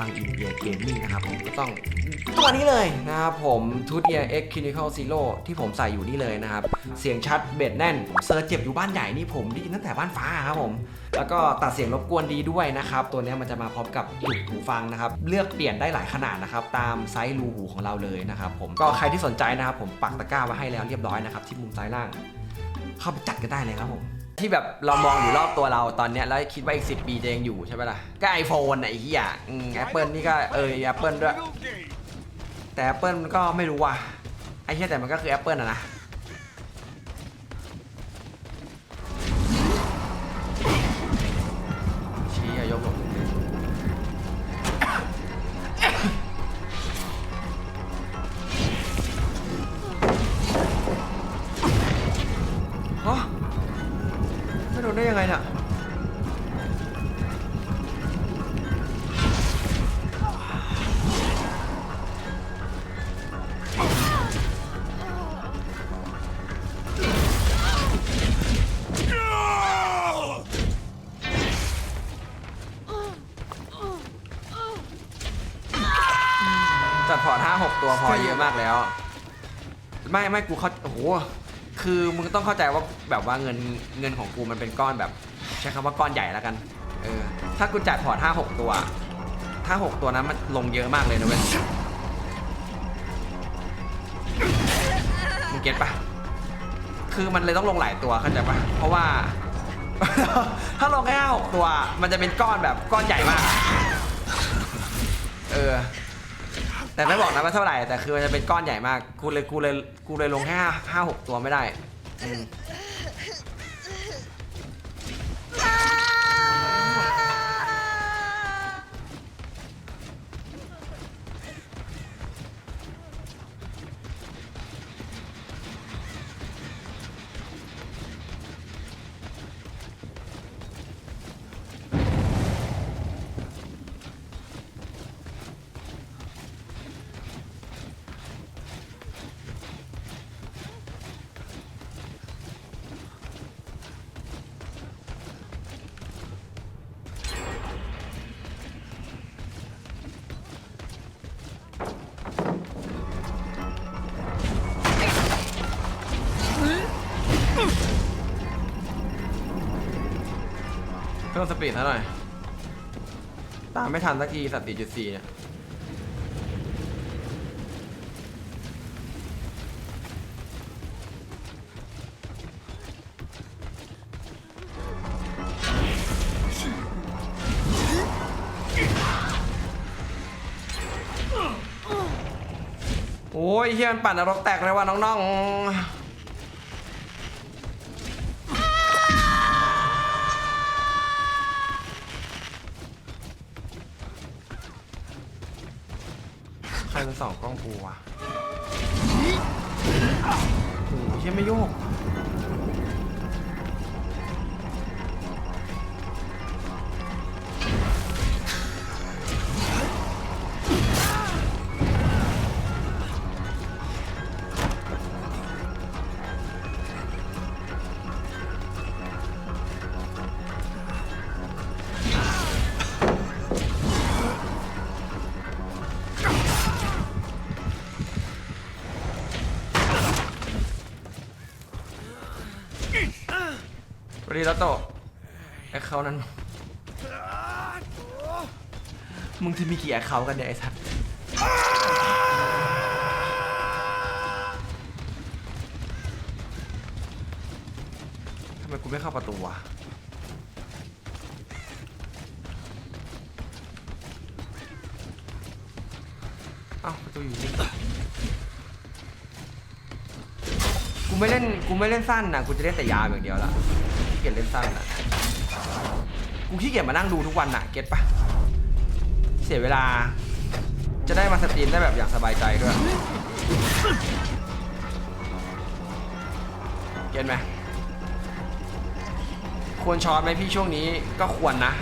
ฟัง in ear gaming นะครับผมก็ต้องตัวนี้เลยนะครับผมทูตเอีย X Clinical Zero ที่ผมใส่อยู่นี่เลยนะครับ เสียงชัดเบสแน่นเซิร์ชเจ็บอยู่บ้านใหญ่นี่ผมได้ยินตั้งแต่บ้านฟ้าครับผม แล้วก็ตัดเสียงรบกวนดีด้วยนะครับ ตัวนี้มันจะมาพร้อมกับจุดหูฟังนะครับ เลือกเปลี่ยนได้หลายขนาดนะครับ ตามไซส์รูหูของเราเลยนะครับผมก็ใครที่สนใจนะครับผมปักตะกร้าไว้ให้แล้วเรียบร้อยนะครับที่มุมซ้ายล่าง เข้าไปจัดกันได้เลยครับผม ที่แบบเรามองอยู่รอบตัวเราตอนเนี้ยแล้วคิดว่าอีกสิปีจะยังอยู่ใช่ไหมล่ะ ก็ไอโฟนไอ้เหี้ยแอปเปิลนี่ก็เออแอปเปิลด้วย แต่แอปเปิลมันก็ไม่รู้ว่ะไอ้เหี้ยแต่มันก็คือแอปเปิลอะนะ ห้าหกตัวพอเยอะมากแล้ว ไม่ไม่กูเขาโอ้โหคือมึงต้องเข้าใจว่าแบบว่าเงินเงินของกูมันเป็นก้อนแบบ ใช้คำว่าก้อนใหญ่แล้วกันเออถ้ากูจัดพอร์ตห้าหกตัว ถ้าหกตัวนั้นมันลงเยอะมากเลยนะเว้ยมึงเก็ตปะคือมันเลยต้องลงหลายตัวเข้าใจปะเพราะว่า ถ้าลงแค่ห้าหกตัว มันจะเป็นก้อนแบบก้อนใหญ่มาก เออ แต่ไม่บอกนะว่าเท่าไหร่แต่คือมันจะเป็นก้อนใหญ่มากกูเลยกูเลยกูเลยลงแค่ห้าห้าหกตัวไม่ได้อืม เพิ่มสปีดซะหน่อย ตามไม่ทันสักทีสัตว์ติจุดสี่เนี่ย โอ้ยเฮียมันปั่นนรกแตกเลยว่ะน้องๆ สองกล้องกูวะโอ้โหเชี่ยไม่โยก ดีแล้วโตแอคเคาท์นั้น มึงจะมีกี่แอคเคาท์กันเนี่ยไอ้สัตว์ทำไมกูไม่เข้าประตูวะอ้าประตูอยู่นี่กูไม่เล่นกูไม่เล่นสั้นนะกูจะเล่นแต่ยาวอย่างเดียวละ เกียจเล่นสั้นนะกูขี้เกียจมานั่งดูทุกวันนะเก็ตปะเสียเวลา จะได้มาสตรีมได้แบบอย่างสบายใจด้วย เก็ตไหมควรช็อตไหมพี่ช่วงนี้ก็ควรนะ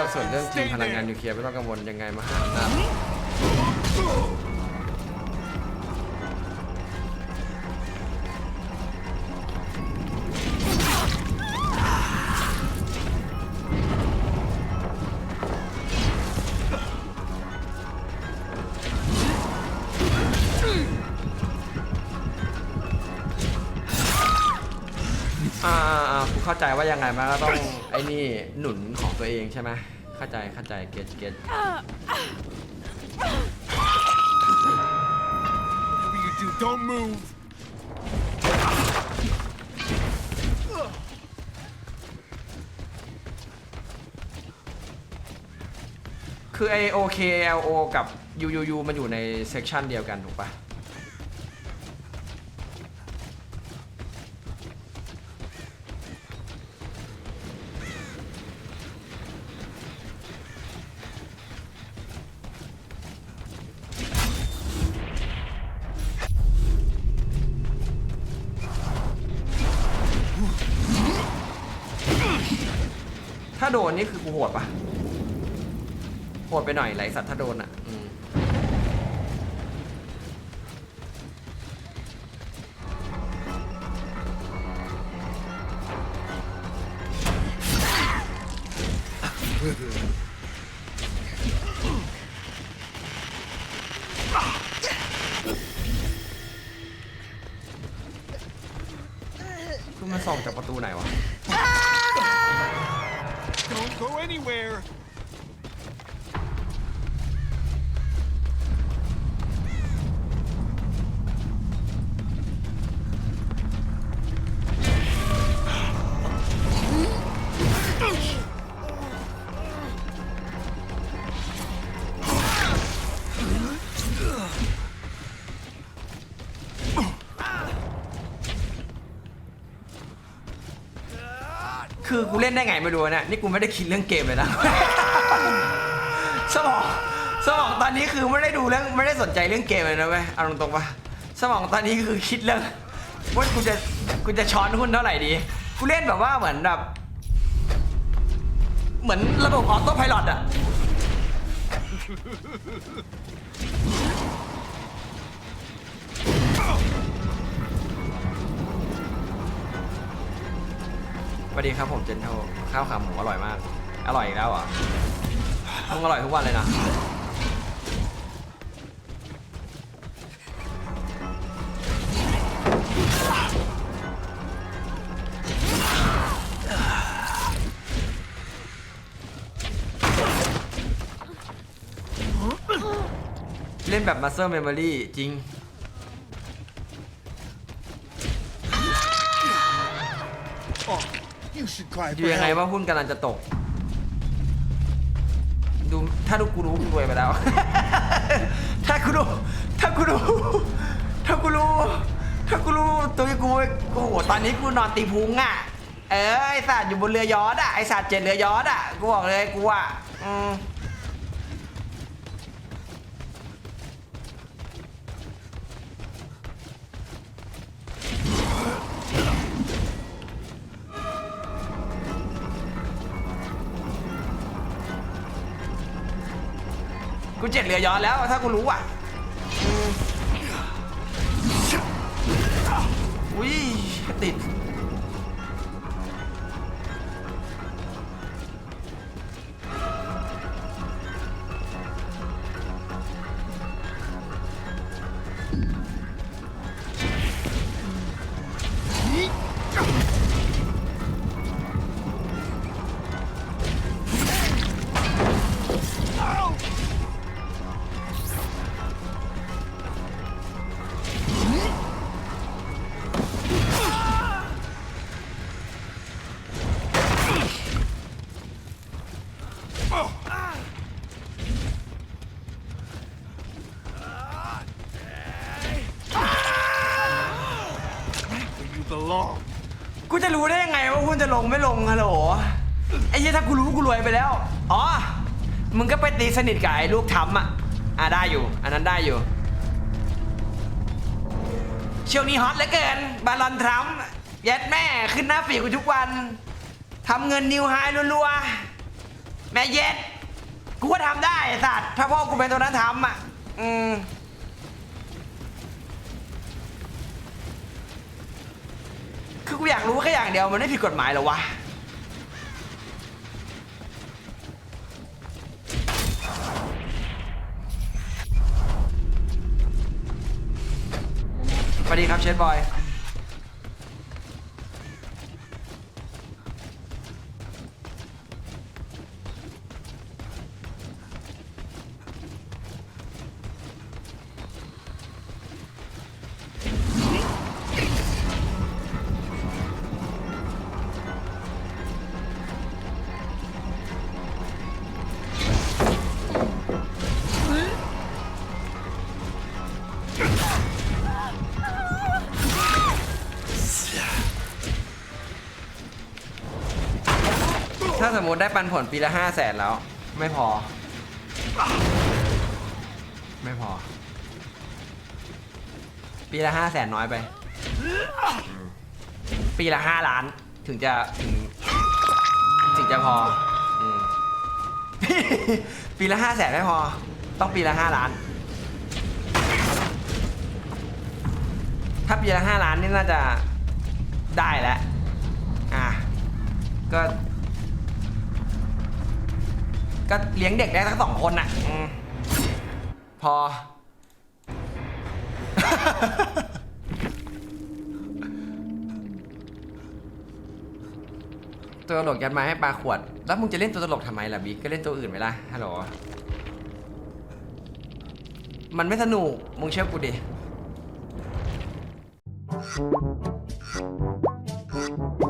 เลือกอกส่วนเรื่องทีมพลังงานนิวเคลียร์ไม่ต้องกังวลยังไงมหาอำนาจ เข้าใจว่ายังไงมันก็ต้องไอ้นี่หนุนของตัวเองใช่ไหมเข้าใจเข้าใจเก็ตเก็ต Whatever you do, don't move. คือไอ OKLO กับ UUU มันอยู่ในเซกชันเดียวกันถูกปะ โดนนี่คือกูโหดปะโหดไปหน่อยไหลสัตว์ถ้าโดนอะอืมคือมันส่องจากประตูไหนวะ คือกูเล่นได้ไงไม่รู้เนี่ยนี่กูไม่ได้คิดเรื่องเกมเลยนะ สมองสมองตอนนี้คือไม่ได้ดูเรื่องไม่ได้สนใจเรื่องเกมเลยนะเว้ยเอาตรงๆปะสมองตอนนี้คือคิดเรื่องว่ากูจะกูจะช้อนหุ้นเท่าไหร่ดีกูเล่นแบบว่าเหมือนแบบ เหมือนระบบออโต้ไพลตอะ วัสดีครับผมเจนโทข้าวขาหมูอร่อยมาก อร่อยอีกแล้วเหรอะมึงอร่อยทุกวันเลยนะเล่นแบบ Muscle Memory จริง should cry อยู่ยังไง help. ว่าหุ้นกำลังจะตก ดูถ้าดูกูรู้กูรวยไปแล้ว ถ้ากูรู้ถ้ากูรู้ถ้ากูรู้ถ้ากูรู้ตัวกูกูโหตอนนี้กูนอนตีพุงอะ เออไอสัตว์อยู่บนเรือยอดอะไอสัตว์เจ็ดเรือยอดอะกูบอกเลยกูอะอืม กูเจ็ดเรือยอชต์แล้วถ้ากูรู้อะอืมอุ้ยติด กูจะรู้ได้ยังไงว่าหุ้นจะลงไม่ลงฮัลโหลไอ้เหี้ยถ้ากูรู้กูรวยไปแล้ว อ๋อ มึงก็ไปตีสนิทกับไอ้ลูกทำอะ อะได้อยู่ อันนั้นได้อยู่ เช่วงนี้ฮอตเหลือเกิน บาลอนทรัมป์ยัดแม่ขึ้นหน้าฝีกูทุกวันทำเงินนิวไฮรัวๆ แม่เย็ดกูก็ทำได้ไอ้สัตว์ถ้าพ่อกูเป็นตัวนั้นทำอะ อืม คือกูอยากรู้แค่อย่างเดียวมันไม่ผิดกฎหมายเหรอวะ สวัสดีครับเชฟบอย สมมติได้ปันผลปีละห้าแสนแล้ว ไม่พอ ไม่พอ ปีละห้าแสนน้อยไป ปีละห้าล้านถึงจะถึงถึงจะพออืม ปีละห้าแสนไม่พอ ต้องปีละห้าล้าน ถ้าปีละห้าล้านนี่น่าจะได้แล้ว อะ ก็ ก็เลี้ยงเด็กได้ทั้งสองคนน่ะอืมพอ ตัวตลกยัดไม้ให้ปลาขวด แล้วมึงจะเล่นตัวตลกทำไมล่ะบิ๊กก็เล่นตัวอื่นไหมล่ะฮัลโหล มันไม่สนุก มึงเชื่อกูดิ Thank